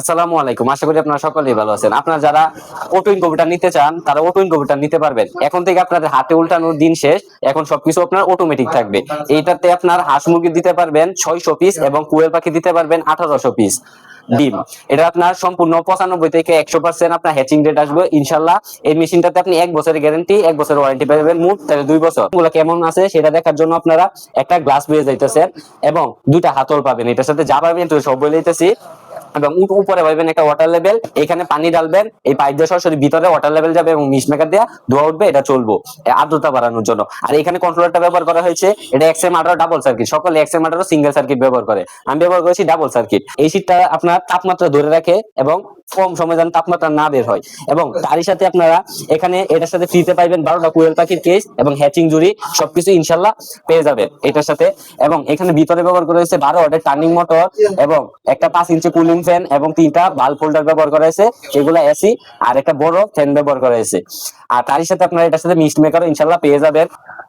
আসসালামু আলাইকুম। আশা করি আপনারা সকলেই ভালো আছেন। আপনারা যারা ওটো ইনকোভেটার নিতে চান, তারা ওটো ইনকোভেটার নিতে পারবেন। এখন থেকে আপনাদের হাতে উল্টানোর দিন শেষ। এখন সবকিছু আপনার অটোমেটিক থাকবে। এইটাতে আপনার হাঁস মুরগি দিতে পারবেন ছয়শো পিস এবং কুয়েল পাখি দিতে পারবেন আঠারোশো পিস ডিম। এটা আপনার সম্পূর্ণ পঁচানব্বই থেকে একশো পার্সেন্ট আপনার হ্যাচিং রেট আসবে, ইনশাল্লাহ। এই মেশিনটাতে আপনি এক বছরের গ্যারেন্টি এক বছরের ওয়ারেন্টি পাবেন মোট তাহলে দুই বছর। কেমন আছে সেটা দেখার জন্য আপনারা একটা গ্লাস পেয়ে যাইতেছেন এবং দুইটা হাতল পাবেন। এটার সাথে যা পাবেন তো সব বলে এবং উপ- উপরে পাবেন একটা ওয়াটার লেভেল এখানে পানি ঢালবেন, এই পাইপ দিয়ে সরাসরি ভিতরে ওয়াটার লেভেল যাবে এবং মিস মেকার দিয়ে ধোয়া উঠবে, এটা চলবো আর্দ্রতা বাড়ানোর জন্য। আর এখানে কন্ট্রোলারটা ব্যবহার করা হয়েছে, এটা এক্সএম আঠারো ডাবল সার্কিট সকলে এক্সএম আঠারো সিঙ্গেল সার্কিট ব্যবহার করে। আমি ব্যবহার করেছি ডাবল সার্কিট এই সিটটা আপনার তাপমাত্রা ধরে রাখে এবং কম সময় যেন তাপমাত্রা না বের হয়। এবং তারই সাথে আপনারা এখানে এটার সাথে ফ্রিতে পাইবেন বারোটা কুয়েল পাখির কেস এবং হ্যাচিং জুড়ি, সবকিছু ইনশাল্লাহ পেয়ে যাবেন এটার সাথে। এবং এখানে ভিতরে ব্যবহার করা হয়েছে বারো ওয়াটের টার্নিং মোটর এবং একটা পাঁচ ইঞ্চি কুলিং ফ্যান এবং তিনটা বাল্ব হোল্ডার ব্যবহার করা হয়েছে। এগুলা এসি আর একটা বড় ফ্যান ব্যবহার করা হয়েছে। আর তারই সাথে আপনারা এটার সাথে মিস্ট মেকারও ইনশাল্লাহ পেয়ে যাবেন।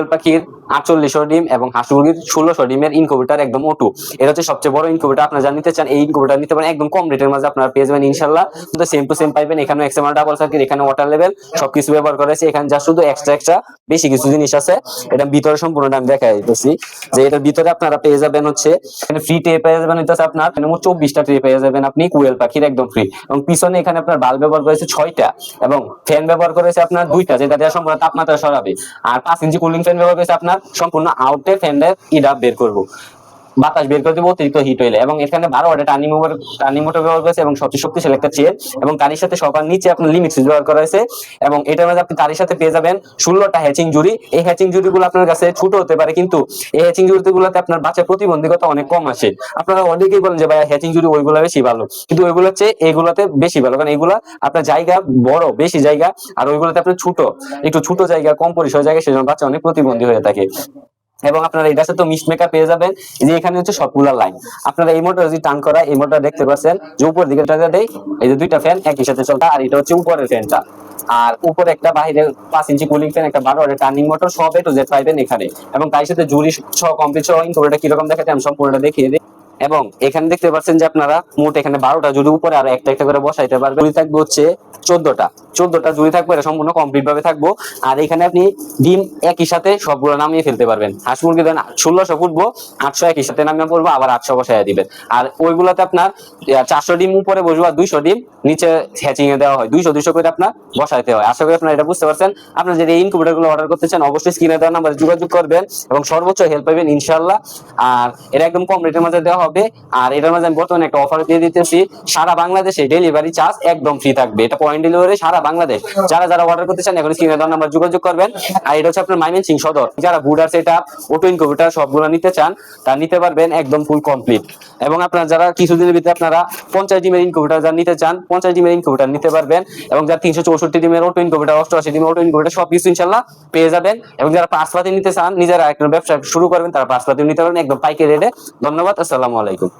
কোয়েল পাখির আটচল্লিশশো ডিম এবং হাঁস মুরগির ষোলোশো ডিমের ইনকুবেটার একদম ওটু এটা হচ্ছে সবচেয়ে বড় ইনকুবেটার আপনারা যা নিতে চান, এই ইনকুবেটার নিতে পারেন, একদম কম রেটের মাঝে আপনারা পেয়ে যাবেন ইনশাল্লাহ কিন্তু সেম টু সেম পাইবেন এখানে এক্সএমআর ডাবল সার্কিট এখানে ওয়াটার লেভেল সবকিছু ব্যবহার করেছে এখানে যা শুধু এক্সট্রা এক্সট্রা বেশি কিছু জিনিস আছে। এটা ভিতরে সম্পূর্ণটা আমি দেখা দিতেছি। যে এটার ভিতরে আপনারা পেয়ে যাবেন হচ্ছে, এখানে ফ্রি ট্রে পেয়ে যাবেন হচ্ছে আপনার, এখানে মোট চব্বিশটা ট্রে পেয়ে যাবেন আপনি কুয়েল পাখির একদম ফ্রি এবং পিছনে এখানে আপনার বাল্ব ব্যবহার করেছে ছয়টা এবং ফ্যান ব্যবহার করেছে আপনার দুইটা, যেটা দিয়ে সম্পূর্ণ তাপমাত্রা সরাবে। আর পাঁচ ইঞ্চি কুলিং ফ্যান ব্যবহার করেছে আপনার সম্পূর্ণ আউটে ফ্যানের ইডা বের করব। বাতাস বের করে দেবো, অতিরিক্ত হিট হইলে এবং এখানে বারো ওয়াটের টার্নিং মোটর টার্নিং মোটর ব্যবহার করেছে এবং সবচেয়ে শক্তিশালী একটা চেয়ার এবং তারই সাথে সবার নিচে আপনার লিমিট সুইচ ব্যবহার করা হয়েছে। এবং এটার মধ্যে আপনি তারই সাথে পেয়ে যাবেন ষোলোটা হ্যাচিং জুড়ি। এই হ্যাচিং জুড়িগুলো আপনার কাছে ছোট হতে পারে, কিন্তু এই হ্যাচিং জুড়িগুলোতে আপনার বাচ্চা প্রতিবন্ধকতা অনেক কম আসে আপনারা অনেকেই বলেন যে ভাই হ্যাচিং জুড়ি ওইগুলো বেশি ভালো। কিন্তু ওইগুলো হচ্ছে এগুলোতে বেশি ভালো। কারণ এগুলা আপনার জায়গা বড়, বেশি জায়গা, আর ওইগুলোতে আপনার ছোট। একটু ছোট জায়গা, কম পরিসর জায়গা সেজন্য বাচ্চা অনেক প্রতিবন্ধী হয়ে থাকে। এবং আপনারা এটার সাথে মিস মেকার পেয়ে যাবেন। যে এখানে হচ্ছে সবগুলা লাইন আপনারা এই মোটর যদি টান করা, এই মোটর দেখতে পাচ্ছেন যে উপর দিকে এই যে দুইটা ফ্যান একই সাথে চলটা আর এটা হচ্ছে উপরের ফ্যানটা আর উপরে একটা বাইরে পাঁচ ইঞ্চি কুলিং ফ্যান একটা বারো ওয়াটের টার্নিং মোটর সব এ টু পাইবেন এখানে। এবং তাই সাথে জুড়ি সহ কমপ্লিট সহ কীরকম দেখাতে আমি সম্পূর্ণটা দেখিয়ে এবং এখানে দেখতে পাচ্ছেন যে আপনারা মোট এখানে বারোটা জুড়ি উপরে আর একটা একটা করে বসাইতে পারবেন জুড়ি থাকবে হচ্ছে চোদ্দটা। চোদ্দটা জুড়ি থাকবে এটা সম্পূর্ণ কমপ্লিট ভাবে থাকব। আর এখানে আপনি ডিম একই সাথে সবগুলো নামিয়ে ফেলতে পারবেন। হাঁস মুরগি দেন ষোলোশো ফুটবো, আটশো একই সাথে নামিয়ে পড়ব, আবার আটশো বসাইয়া দিবেন। আর ওইগুলোতে আপনার চারশো ডিম উপরে বসবো আর দুইশো ডিম নিচে হ্যাচিং এ দেওয়া হয়। দুইশো দুইশো করে আপনার বসাইতে হয়। আশা করি আপনার এটা বুঝতে পারছেন। আপনারা যদি ইনকুবেটারগুলো অর্ডার করতে চান, অবশ্যই স্ক্রিনে দেওয়া নাম্বারে যোগাযোগ করবেন এবং সর্বোচ্চ হেল্প পাবেন ইনশাল্লাহ আর এটা একদম কম রেটের মধ্যে দেওয়া হবে। আর এটার মধ্যে আমি বর্তমানে একটা অফার দিয়ে দিতেছি, সারা বাংলাদেশে ডেলিভারি চার্জ একদম ফ্রি থাকবে। এটা পয়েন্ট ডেলিভারি সারা বাংলাদেশ। যারা যারা অর্ডার করতে চান, এখন স্ক্রিনে দেওয়া নাম্বার যোগাযোগ করবেন। আর এটা হচ্ছে আপনার মাইমেন সিং সদর। যারা brooder set up auto incubator সবগুলো নিতে চান, তা নিতে পারবেন একদম ফুল কমপ্লিট এবং আপনারা যারা কিছুদিনের ভিতরে আপনারা পঞ্চাশ ডিমের ইনকুবেটার যারা নিতে চান, পঞ্চাশ ডিমের ইনকুবেটার নিতে পারবেন। এবং যারা তিনশো চৌষট্টি ডিমের অটো ইনকুবেটার অষ্টআশি ডিমের অটো ইনকুবেটার সব কিছু ইনশাল্লাহ পেয়ে যাবেন। এবং যারা পাঁচপাতি নিতে চান, নিজেরা একটা ব্যবসা শুরু করবেন, তারা পাঁচপাতি নিতে পারবেন, একদম পাইকারি রেটে ধন্যবাদ, আসসালামু আলাইকুম।